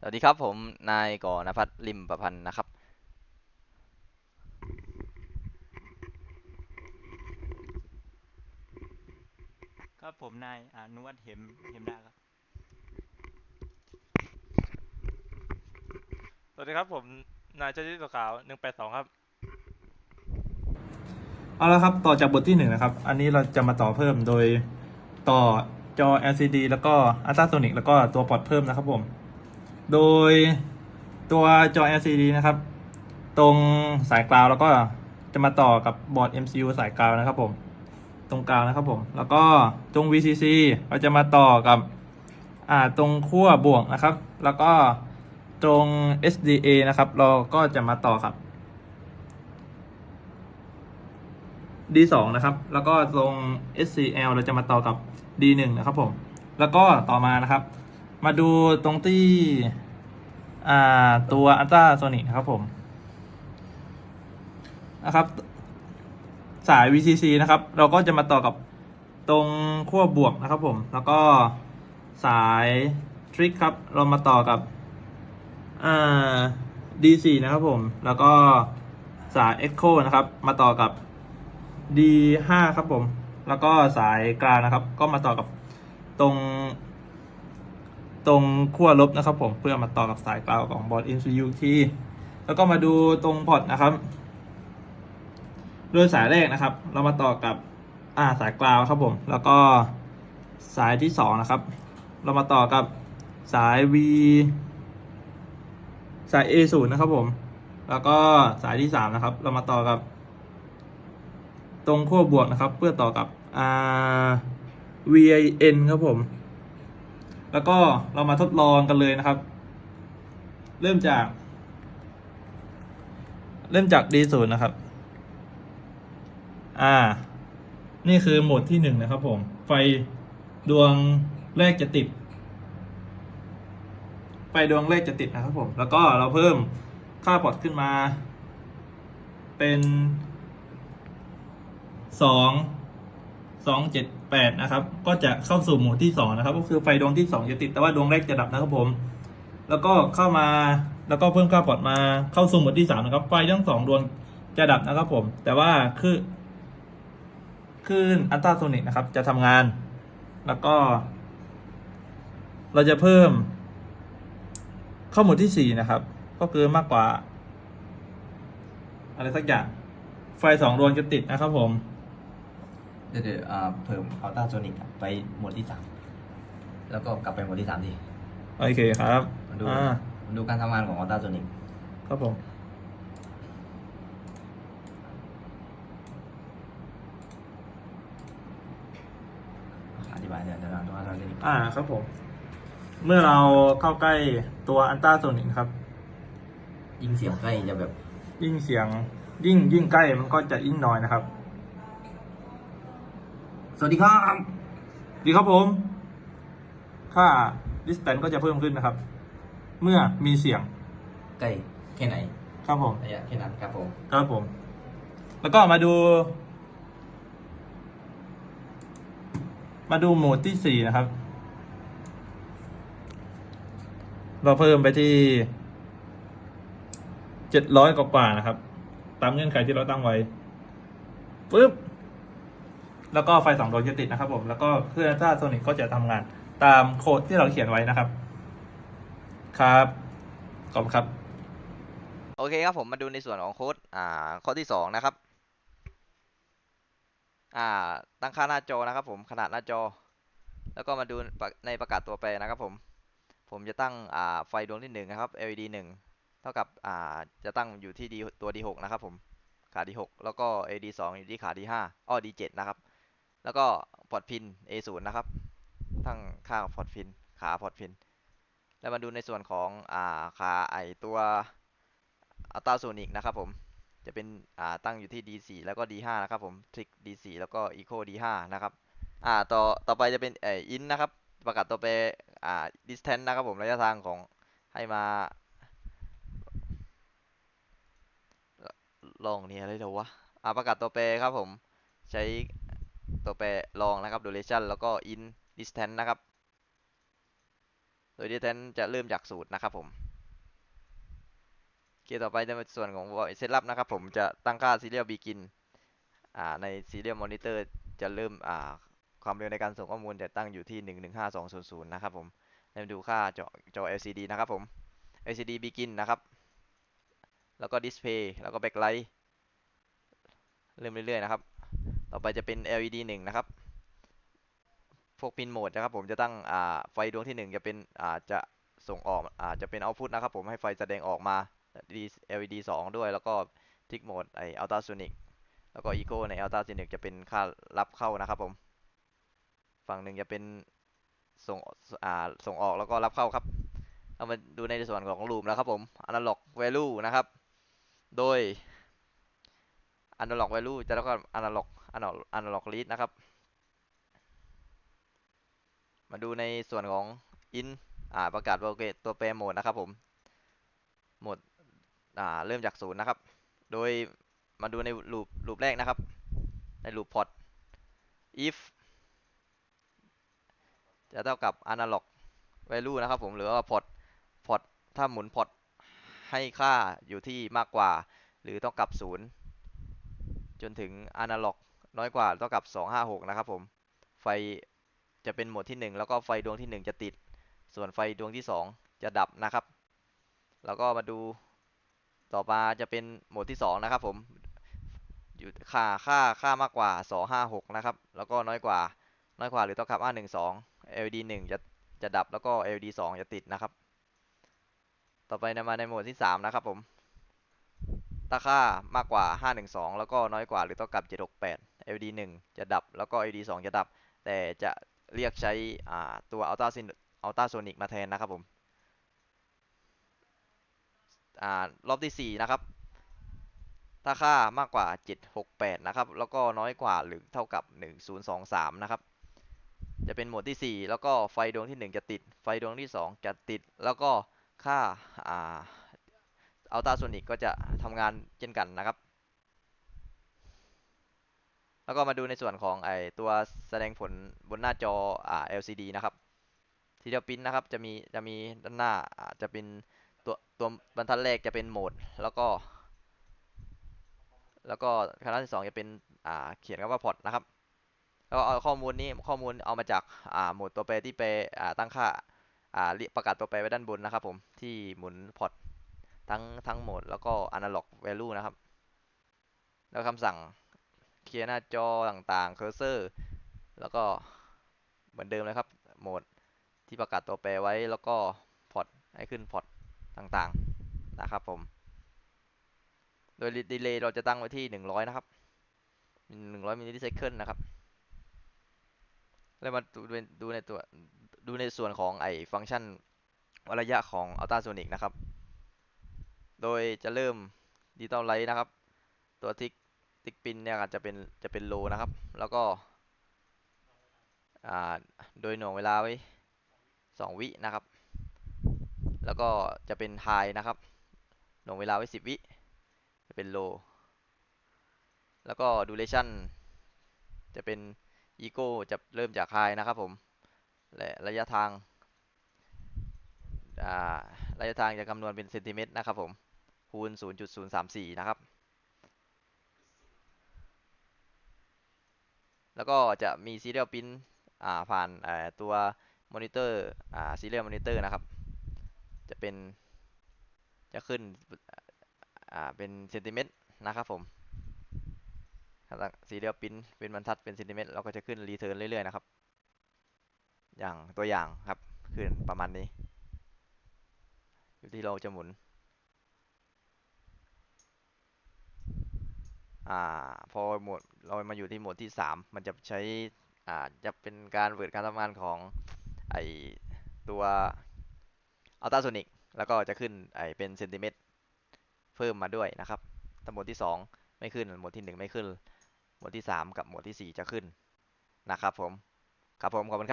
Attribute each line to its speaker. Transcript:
Speaker 1: สวัสดีครับผมนายก่อนพัฒน์ลิมประพันธ์นะครับ
Speaker 2: ครับผมนายอนุวัฒน์เหมเหมดาครับ
Speaker 3: สวัสดีครับผมนายเจ้าที่ตัวขาวหนึ่งแปดสองครับ
Speaker 4: เอาละครับต่อจากบทที่หนึ่งนะครับ อันนี้เราจะมาต่อเพิ่มโดยต่อจอ LCD แล้วก็ Ultrasonic แล้วก็ตัวพอร์ตเพิ่มนะครับผม โดยตัวจอ LCD นะครับ ตรงสายกราวแล้วก็จะมาต่อกับบอร์ด MCU สายกราวนะครับผม ตรงกลางนะครับผม แล้วก็ตรง VCC เราจะมาต่อกับอ่าตรงขั้วบวกนะครับ แล้วก็ตรง SDA นะครับ เราก็จะมาต่อครับ D2 นะครับ แล้วก็ตรง SCL เราจะมาต่อกับ D1 นะครับผม แล้วก็ต่อมานะครับ มาดูตรงที่ ตัว Ultrasonic นะครับผมนะครับ สาย VCC นะครับ เราก็จะมาต่อกับตรงขั้วบวกนะครับผม แล้วก็สายทริกครับ เรามาต่อกับอ่า D4 นะครับผม แล้วก็สาย Echo นะครับ มาต่อกับ D5 ครับผม แล้วก็สายกลางนะครับ ก็มาต่อกับตรง ตรงขั้วลบนะครับผมเพื่อมาต่อกับสายกลางของบอร์ด MCU ทีแล้วก็มาดูตรงพอร์ตนะครับ โดยสายแรกนะครับ เรามาต่อกับอ่าสายกลางครับผม แล้วก็สายที่สองนะครับ เรามาต่อกับสาย V สาย A0 นะครับผม แล้วก็สายที่สามนะครับ เรามาต่อกับ ตรงขั้วบวกนะครับ เพื่อต่อกับอ่า VIN ครับผม แล้วก็เรามาทดลองกันเลยนะครับ เริ่มจาก เริ่มจาก D0 นะครับ อ่า นี่คือโหมดที่หนึ่งนะครับผม ไฟดวงแรกจะติด ไฟดวงแรกจะติดนะครับผม แล้วก็เราเพิ่มค่าพอร์ตขึ้นมา เป็นสอง สองเจ็ดแปดนะครับ ก็จะเข้าสู่โหมดที่สองนะครับ ก็คือไฟดวงที่สองจะติดแต่ว่าดวงแรกจะดับนะครับผม แล้วก็เข้ามาแล้วก็เพิ่มค่าพอร์ตมาเข้าสู่โหมดที่สามนะครับ ไฟทั้งสองดวงจะดับนะครับผม แต่ว่าคือคลื่นอัลตราโซนิกนะครับ จะทำงาน แล้วก็ เราจะเพิ่มเข้าหมดที่สี่นะครับ ก็คือมากกว่า อะไรสักอย่าง ไฟสองดวงจะติดนะครับผม
Speaker 5: เดี๋ยวเดี๋ยวอ่าเพิ่มอัลตราโซนิกไปโหมดที่สามแล้วก็กลับไปโหมดที่สามที
Speaker 4: โอเคครับ
Speaker 5: มาดู
Speaker 4: อ่า
Speaker 5: มาดูการทำงานของอัลตราโซนิก
Speaker 4: ครับผม
Speaker 5: อธิบายเดี๋ยวเดี๋ยวเราดูอัลตราโซนิก
Speaker 4: อ่าครับผม เมื่อเราเข้าใกล้ตัวอัลตราโซนิกครับ
Speaker 5: ยิ่งเสียงใกล้จะแบบ
Speaker 4: ยิ่งเสียงยิ่งยิ่งใกล้มันก็จะยิ่งน้อยนะครับ
Speaker 5: สวัสดีครับ
Speaker 4: ดีครับผม ค่า distance ก็จะเพิ่มขึ้นนะครับ เมื่อมีเสียง
Speaker 5: ใกล้แค่ไหน
Speaker 4: ครับผม
Speaker 5: ระยะแค่นั้นครับผม
Speaker 4: ครับผม แล้วก็มาดู มาดูโหมดที่สี่นะครับ เราเพิ่มไปที่เจ็ดร้อยกว่าๆนะครับ ตามเงื่อนไขที่เราตั้งไว้ปึ๊บ แล้วก็ไฟสองดวงจะติดนะครับผม แล้วก็เครื่องอัลตราโซนิกก็จะทำงานตามโค้ดที่เราเขียนไว้นะครับ ครับขอบคุณครับ
Speaker 1: โอเคครับผมมาดูในส่วนของโค้ดอ่าข้อที่สองนะครับ อ่า ตั้งค่าหน้าจอนะครับ ผมขนาดหน้าจอ แล้วก็มาดูในประกาศตัวแปรนะครับ ผม ผมจะตั้งอ่าไฟดวงที่หนึ่งนะครับ LED หนึ่งเท่ากับอ่าจะตั้งอยู่ที่ D ตัว D6 นะครับผมขา D6 แล้วก็ LED สองอยู่ที่ขา D5 อ้อ D7 นะครับ แล้วก็พอร์ตพิน A0 นะครับตั้งค่างพอร์ตพิน ขาพอร์ตพิน แล้วมาดูในส่วนของอ่าขาไอตัวอัลตราโซนิกนะครับผม จะเป็นอ่าตั้งอยู่ที่ D4 แล้วก็ D5 นะครับผม ทริก D4 แล้วก็ Eco D5 นะครับ อ่าต่อต่อไปจะเป็นเอ่ออินนะครับ ประกาศตัวไปอ่า distance นะครับผม ระยะทางของให้มาลองนี่อะไรเดี๋ยววะอ่าประกาศตัวแปครับผม ใช้ ตัวแปรลองนะครับ duration แล้วก็ in distance นะครับ โดย distance จะเริ่มจากศูนย์นะครับผมเกียต่อไปในส่วนของ void setup นะครับผมจะตั้งค่า serial begin ใน serial monitor จะเริ่มความเร็วในการส่งข้อมูลจะตั้งอยู่ที่ 115200 นะครับผมแล้วมาดูค่าจอจอ LCD นะครับผม LCD begin นะครับ แล้วก็ display แล้วก็ backlight เริ่มเรื่อยๆนะครับ ต่อไปจะเป็น LED 1นะครับพวกพินโหมดนะครับผมจะตั้งอ่าไฟดวงที่ 1 จะเป็นอ่าจะส่งออกอ่าจะเป็น output นะครับผมให้ไฟแสดงออกมา LED 2 ด้วย แล้วก็ทิกโหมดไอ ultrasonic แล้วก็ eco ใน ultrasonic จะเป็นค่ารับเข้านะครับผมฝั่งหนึ่งจะเป็นส่งอ่าส่งออกแล้วก็รับเข้าครับเอามาดูในส่วนของลูมแล้วครับผม analog value นะครับ โดย analog value จะแล้วก็ analog analog analog read นะครับ มาดูในส่วนของ in อ่าประกาศตัวเกตตัวแปรโหมดนะครับผมโหมดอ่าเริ่มจากศูนย์นะครับ โดยมาดูในลูปลูปแรกนะครับ ในลูปพอร์ต if จะเท่ากับ analog value นะครับผมหรือว่าพอร์ตพอร์ตถ้าหมุนพอร์ตให้ค่าอยู่ที่มากกว่า หรือต้องกับศูนย์จนถึง analog น้อยกว่าเท่ากับ 256 นะครับผม ไฟจะเป็นโหมดที่ 1 แล้วก็ไฟดวงที่ 1 จะติด ส่วนไฟดวงที่ 2 จะดับนะครับ แล้วก็มาดูต่อมาจะเป็นโหมดที่ 2 นะครับผมอยู่ค่าค่าค่ามากกว่า 256 นะครับ แล้วก็น้อยกว่าน้อยกว่าหรือเท่ากับ 512 LED 1 จะจะดับแล้วก็ LED 2 จะติดนะครับ ต่อไปนำมาในโหมดที่ 3 นะครับผมถ้าค่ามากกว่า 512 แล้วก็น้อยกว่าหรือเท่ากับ 768 LED 1 จะดับ แล้วก็ LED 2 จะดับ แต่จะเรียกใช้อ่าตัว Ultra Ultrasonic มาแทนนะครับผมอรอบที่ 4 นะครับ ถ้าค่ามากกว่า 768 นะครับ แล้วก็น้อยกว่าหรือเท่ากับ 1023 นะครับ จะเป็นโหมดที่ 4 แล้วก็ไฟดวงที่ 1 จะติด ไฟดวงที่ 2 จะติด แล้วก็ค่าอัลตราโซนิกก็จะทำงานเช่นกันนะครับ แล้วก็มาดูในส่วนของไอตัวแสดงผลบนหน้าจออ่า LCD นะครับทีเดียวปิ้นนะครับจะมีจะมีด้านหน้าจะเป็นตัวตัวบรรทัดแรกจะเป็นโหมด แล้วก็ แล้วก็คณะที่สองจะเป็นอ่าเขียนคำว่าพอร์ตนะครับแล้วเอาข้อมูลนี้ข้อมูลเอามาจากอ่าโหมดตัวแปรที่แปรอ่าตั้งค่าอ่าประกาศตัวแปรไว้ด้านบนนะครับผมที่หมุนพอร์ตทั้งทั้งโหมดแล้วก็ analog value นะครับ แล้วคำสั่ง เคลียร์หน้าจอต่างๆ cursor แล้วก็เหมือนเดิมเลยครับ โหมดที่ประกาศตัวแปรไว้ แล้วก็พอร์ตให้ขึ้นพอร์ตต่างๆ นะครับผม โดยดีเลย์เราจะตั้งไว้ที่ 100 นะครับ 100มิลลิเซคันนะครับ แล้วมาดูในดูในตัวดูในส่วนของไอฟังก์ชันวระยะของอัลตราโซนิกนะครับ โดยจะเริ่มดิจิตอลไลท์นะครับ ตัวทิก ทิกปินเนี่ยจะเป็นจะเป็นโลนะครับ แล้วก็อ่าโดยหน่วงเวลาไว้ 2 วินะครับ แล้วก็จะเป็นไฮนะครับ หน่วงเวลาไว้ 10 วิ จะเป็นโล แล้วก็ duration จะเป็น ego จะเริ่มจากไฮนะครับผมและระยะทางอ่าระยะทางจะคำนวณเป็นเซนติเมตรนะครับผม คูณ 0.034 นะครับ แล้วก็จะมี serial pin อ่าผ่านตัวมอนิเตอร์อ่า serial monitor นะครับ จะเป็นจะขึ้นอ่าเป็นเซนติเมตรนะครับผมสีเรียลปิ้นเป็นบรรทัดเป็นเซนติเมตรเราก็จะขึ้นรีเทิร์นเรื่อยๆนะครับ อย่างตัวอย่างครับ ขึ้นประมาณนี้ อยู่ที่เราจะหมุน อ่าพอโหมดเรามาอยู่ที่โหมดที่ 3 มันจะใช้อ่าจะเป็นการเวิร์ดการทำงานของไอตัวอัลตราโซนิกแล้วก็จะขึ้นไอเป็นเซนติเมตรเพิ่มมาด้วยนะครับถ้าโหมดที่ 2 ไม่ขึ้นโหมดที่ 1 ไม่ขึ้นโหมดที่ 3 กับโหมดที่ 4 จะขึ้นนะครับผมครับผมขอบคุณครับ